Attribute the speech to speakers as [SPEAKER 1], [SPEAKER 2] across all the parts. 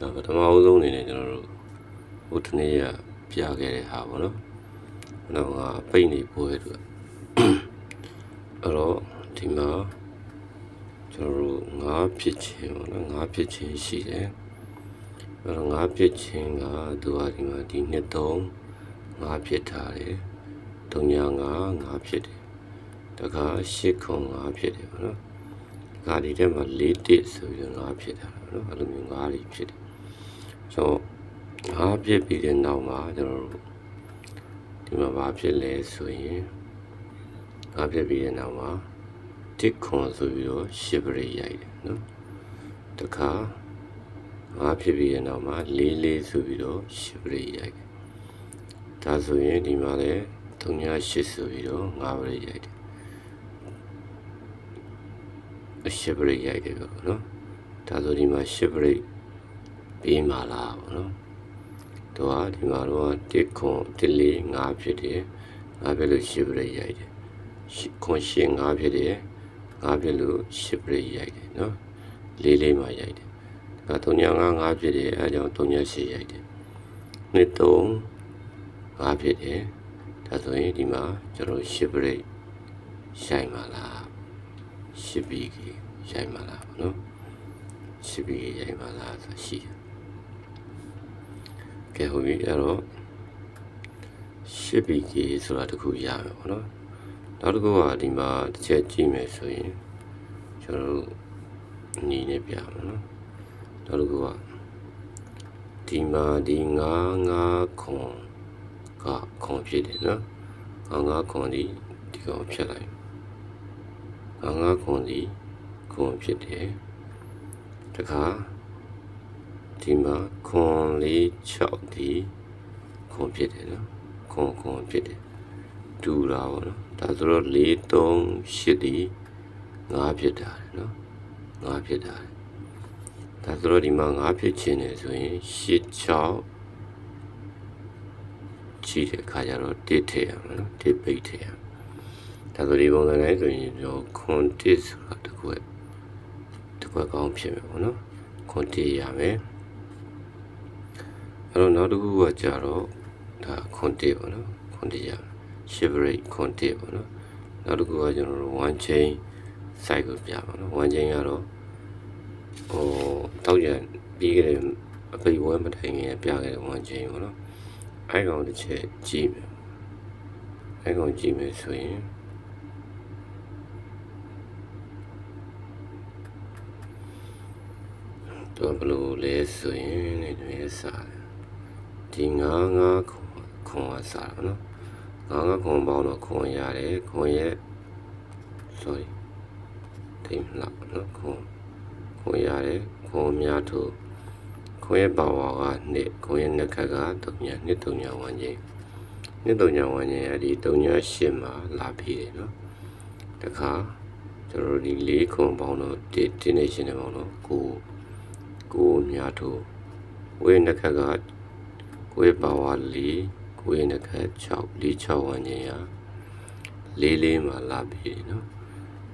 [SPEAKER 1] ဒါပထမအဦးဆုံးအနေနဲ့ကျွန်တော်တို့ဟိုတနေ့ကပြခဲ့တဲ့ဟာပေါ့နော်။နောက်ဟာပိတ်နေပွဲအတွက်အဲ့တော့ဒီမှာကျွန်တော်တို့ငါးဖြစ်ချင်းပေါ့နော်ငါးဖြစ်ချင်းရှိတယ်။အဲ့တော့ငါးဖြစ်ချင်းကသူဟာဒီမှာဒီနှစ်သုံးငါးဖြစ်ထားတယ်။တုံညာငါးငါးဖြစ်တယ်။တခါရှစ်ခုံငါးဖြစ်တယ်ပေါ့နော်။တခါဒီထဲမှာ၄တစ်ဆိုပြီးတော့ငါးဖြစ်ထားတာပေါ့နော်။အဲ့လိုမျိုးငါးတွေဖြစ်တယ်။ ဆိုတော့ငါးဖြစ်ပြီးတဲ့နောက်မှာကျွန်တော်တို့ဒီမှာဘာဖြစ်လဲဆိုရင်ငါးဖြစ်ပြီးတဲ့နောက်မှာတစ်ခွန်ဆိုပြီးတော့ရှစ်ပရိတ်ရိုက်တယ်နော်။တခါငါးဖြစ်ပြီးတဲ့နောက်မှာလေးလေးဆိုပြီးတော့ရှစ်ပရိတ်ရိုက်တယ်။ဒါဆိုရင်ဒီမှာလည်း308ဆိုပြီးတော့ငါးပရိတ်ရိုက်တယ်။အရှစ်ပရိတ်ရိုက်တယ်ပေါ့နော်။ဒါဆိုဒီမှာရှစ်ပရိတ် ပြီးမှလားပေါ့နော်။သူကဒီမှာတော့တစ်ခွန်တစ်လေးငါးဖြစ်တယ်။ငါးဖြစ်လို့ရှစ်ပရိတ်ရိုက်တယ်။ရှစ်ခွန်ရှစ်ငါးဖြစ်တယ်။ငါးဖြစ်လို့ရှစ်ပရိတ်ရိုက်တယ်နော်။လေးလေးမှရိုက်တယ်။ဒါ3ညာ5 5ဖြစ်တယ်အဲဒါကြောင့်3ညာ8ရိုက်တယ်။နှစ်3 5ဖြစ်တယ်။ဒါဆိုရင်ဒီမှာကျွန်တော်ရှစ်ပရိတ်ရိုက်မှလား။ရှစ်ဘီကြီးရိုက်မှလားပေါ့နော်။ရှစ်ဘီကြီးရိုက်မှလားဆိုရှိတယ်။ ကဲဟုတ်ပြီအဲ့တော့ရှစ်ဘီကြီးဆိုတာတခုရမယ်ပေါ့နော်။နောက်တစ်ခုကဒီမှာတစ်ချက်ကြည့်မယ်ဆိုရင်ကျွန်တော်တို့ညီနေပြမယ်နော်။နောက်တစ်ခုကဒီမှာဒီ9 9ခွန်ကခွန်ဖြစ်တယ်နော်။9 9ခွန်ဒီဒီကောင်ဖြတ်လိုက်။9 9ခွန်ဒီခွန်ဖြစ်တယ်။တခါ ဒီမှာခွန်လေး6ဒီခွန်ဖြစ်တယ်နော်။ခွန်ခွန်ဖြစ်တယ်။တူတာပေါ့နော်။ဒါဆိုတော့4 3 8ဒီ9ဖြစ်တာတယ်နော်။9ဖြစ်တာတယ်။ဒါဆိုတော့ဒီမှာ9ဖြစ်ခြင်းနေဆိုရင်8 6ချီတဲ့ခါကျတော့တစ်ထည့်ရမှာနော်တစ်ပိတ်ထည့်ရမှာဒါဆိုဒီပုံစံတိုင်းဆိုရင်ကျွန်တော်ခွန်တစ်ဆိုတာတစ်ခွက်တစ်ခွက်ကောင်းဖြစ်မယ်ပေါ့နော်ခွန်တစ်ရမယ် အဲ့တော့နောက်တစ်ခုကကြတော့ဒါခွန်တစ်ပေါ့နော်ခွန်တစ်ရမယ် shivrate ခွန်တစ်ပေါ့နော်နောက်တစ်ခုကကျွန်တော်တို့ one chain site ကိုပြပါနော် one chain ကတော့ဟိုတောက်ကြပြီးကြတဲ့အပိတ်ဝဲမတိုင်ခင်ပြခဲ့တဲ့ one chain ပေါ့နော်အဲ့ကောင်တစ်ချက်ကြည့်မယ်အဲ့ကောင်ကြည့်မယ်ဆိုရင်သူကဘယ်လိုလဲဆိုရင်ဒီလိုစားတယ် ဒီငါးငါးခွန်ခွန်ကစားတာနော်ငါးငါးခွန်ပေါင်းတော့ခွန်ရတယ်ခွန်ရဲ့ sorry တိမ်လာနော်ခွန်ခွန်ရတယ်ခွန်များထို့ခွန်ရဲ့ပါဝါကနှစ်ခွန်ရဲ့နှစ်ခက်က3ညနှစ်3ညဝန်းကျင်နှစ်3ညဝန်းကျင်အဲ့ဒီ3ည8မှာလာပြီးတယ်နော်တခါကျွန်တော်တို့ဒီ၄ခွန်ပေါင်းတော့ဒီ destination နဲ့ပေါင်းတော့ကိုကိုများထို့ကိုရဲ့နှစ်ခက်က ကိုရဲ့ပါဝါ၄ကိုရဲ့နှစ်ခက်6 4 6ဝန်းကျင်ရလေးလေးမှာလာပြီးတယ်နော်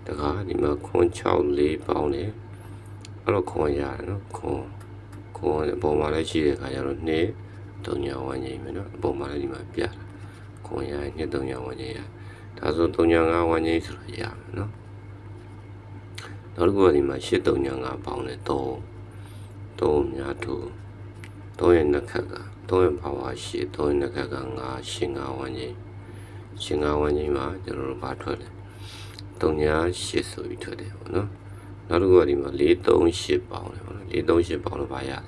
[SPEAKER 1] တခါဒီမှာခွန်6လေးပေါင်းတယ်အဲ့တော့ခွန်ရတယ်နော်ခွန်ခွန်အပေါ်မှာလည်းရှိတဲ့ခါကျတော့နှစ်3ညဝန်းကျင်ပဲနော်အပေါ်မှာလည်းဒီမှာပြတာခွန်ရနှစ်3ညဝန်းကျင်ရဒါဆို3ည5ဝန်းကျင်ဆိုတော့ရမယ်နော်နောက်တစ်ခုကဒီမှာ8 3ည5ပေါင်းတယ်3 3များထို့ 3ရဲ့နှစ်ခက်က3ရဲ့ဘာဝရှိ3ရဲ့နှစ်ခက်က5ရှင်5ဝန်းကျင်ရှင်5ဝန်းကျင်မှာကျွန်တော်တို့ဘာထွက်လဲ3ညာ8ဆိုပြီးထွက်တယ်ပေါ့နော်နောက်တစ်ခုကဒီမှာ4 3 8ပေါင်းတယ်ပေါ့နော်4 3 8ပေါင်းလို့ဘာရလဲ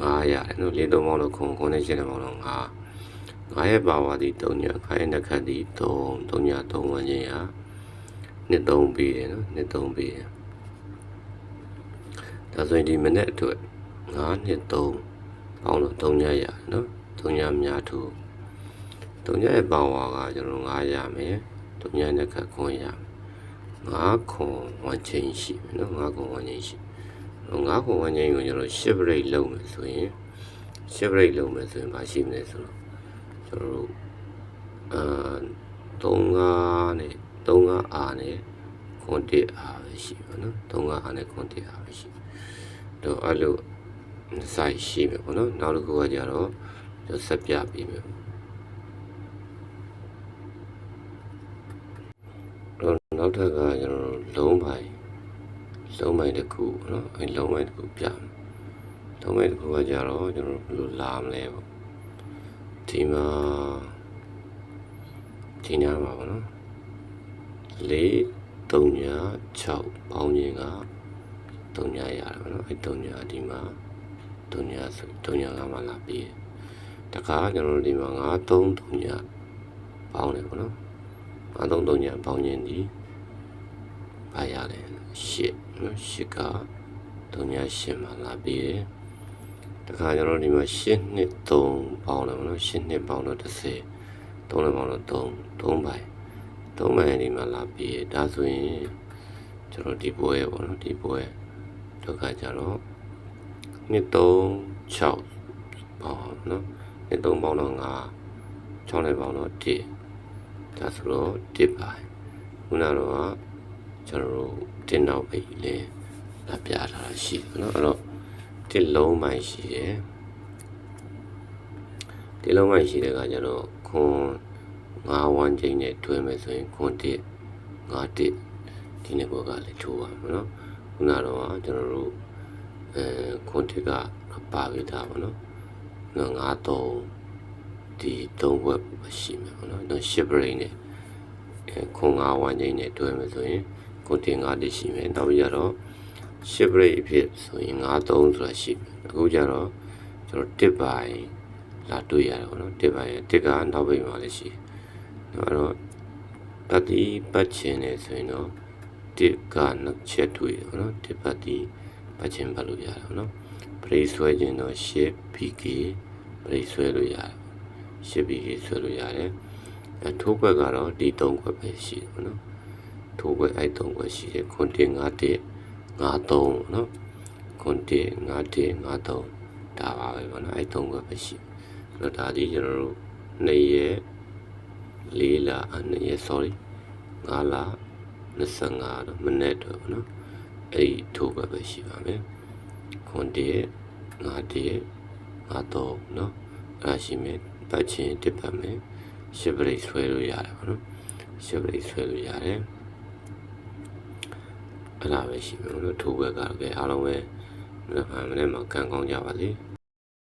[SPEAKER 1] 9ရတယ်နော်4 3ပေါင်းလို့ခွန်ခွန်နဲ့8နဲ့ပေါင်းလို့9 9ရဲ့ဘာဝဒီ3ညာ9ရဲ့နှစ်ခက်ဒီ3 3ညာ3ဝန်းကျင်ရနှစ်3ပြီးတယ်နော်နှစ်3ပြီးတယ်ဒါဆိုရင်ဒီမနေ့အတွက်9နှစ်3 ပေါင်းလို့3ညရနော်3ညများထူ3ညရဲ့ပေါင်းဝါကကျွန်တော်9ရမယ်3ညနဲ့ခက်ခွန်ရ9ခွန်ဝန်းချင်းရှိမယ်နော်9ခွန်ဝန်းချင်းရှိ9ခွန်ဝန်းချင်းကိုကျွန်တော်10 break လုပ်မယ်ဆိုရင်10 break လုပ်မယ်ဆိုရင်ဘာရှိမလဲဆိုတော့ကျွန်တော်တို့အာ35နဲ့35အားနဲ့ခွန်1အားပဲရှိပါနော်35အားနဲ့ခွန်1အားပဲရှိတော့အဲ့လိုနှ စ်ဆိုင်ရှိမယ်ပေါ့နော်နောက်တစ်ခုကကြတော့ကျွန်တော်ဆက်ပြပေးမယ်တော့နောက်ထပ်ကကျွန်တော်လုံးပိုင်လုံးပိုင်တစ်ခုပေါ့နော်အဲလုံးပိုင်တစ်ခုပြမယ်လုံးပိုင်တစ်ခုကကြတော့ကျွန်တော်ဘယ်လိုလာမလဲပေါ့ဒီမှာဒီနားမှာပေါ့နော်လေး3ည6ပေါင်းခြင်းက3ညရတယ်ပေါ့နော်အဲ3ညဒီမှာ 3ညဆို3ညကမှလာပြီးတယ်တခါကျွန်တော်တို့ဒီမှာ9 3 3ညပေါင်းတယ်ပေါ့နော်9 3 3ညပေါင်းခြင်းဒီဘာရလဲ8နော်8က3ည8မှလာပြီးတယ်တခါကျွန်တော်ဒီမှာ8နှစ်3ပေါင်းတယ်ပေါ့နော်8နှစ်ပေါင်းတော့30 3နှစ်ပေါင်းတော့3 3ပိုင်း3ပိုင်းဒီမှာလာပြီးတယ်ဒါဆိုရင်ကျွန်တော်ဒီပွဲပေါ့နော်ဒီပွဲတော့ကကြတော့ နှစ်3 6ပေါင်းနော်နှစ်3ပေါင်းတော့5 6နှစ်ပေါင်းတော့1ဒါဆိုတော့1ပိုင်းခုနတော့ကျွန်တော်တို့တင်တော့ပြီလေလာပြထားတာရှိတယ်နော်အဲ့တော့တစ်လုံးပိုင်းရှိတယ်တစ်လုံးပိုင်းရှိတဲ့ကကြတော့ခွန်9ဝန်းကျင်းနဲ့တွဲမယ်ဆိုရင်ခွန်1 9 1ဒီနေ့ဘောကလည်းချိုးပါမယ်နော်ခုနတော့ကျွန်တော်တို့ အဲခွန်1ကပါပေးတာပါနော်နော်9 3ဒီ3ဘွက်ရှိမယ်ပေါ့နော်တော့10 brain နဲ့အဲခွန်9ဝန်းကျင်းနဲ့တွဲမယ်ဆိုရင်ခွန်1 9 1ရှိမယ်နောက်ပြီးတော့10 brain အဖြစ်ဆိုရင်9 3ဆိုတာရှိမယ်အခုကျတော့ကျွန်တော်1ပိုင်းလာတွေ့ရတယ်ပေါ့နော်1ပိုင်း1ကနောက်ဘက်မှာလည်းရှိတယ်အဲ့တော့ပတ်တီပတ်ချင်နေဆိုရင်တော့တစ်ကနှစ်ချက်တွေ့တယ်နော်တစ်ပတ်တီ ပတ်ချင်ပတ်လို့ရတယ်နော်ပရိဆွဲခြင်းတော့ရှစ် PK ပရိဆွဲလို့ရတယ်ရှစ် PK ဆွဲလို့ရတယ်အထိုးဘက်ကတော့ဒီ၃ဘက်ပဲရှိတယ်နော်ထိုးဘက်အဲ့၃ဘက်ရှိတယ်ခွန်တင်၅တစ်၅၃နော်ခွန်တင်၅တစ်၅၃ဒါပါပဲပေါ့နော်အဲ့၃ဘက်ပဲရှိအဲ့တော့ဒါဒီကျွန်တော်တို့နေ့ရက်လေးလအနှစ်ရက် sorry 9လ25တော့မနေ့တော့နော် အဲ့ဒီထိုးပဲပဲရှိပါမယ်ခွန်တည်း9တည်း9တော့နော်အဲ့ဒါရှိမယ်ပတ်ချင်းတစ်ပတ်မယ်ရှစ်ပရိတ်ဆွဲလို့ရတယ်ပေါ့နော်ရှစ်ပရိတ်ဆွဲလို့ရတယ်အဲ့ဒါပဲရှိမယ်လို့ထိုးဘက်ကတော့ကဲအားလုံးပဲမနေ့ကမနေ့မှကန်ကောင်းကြပါစေ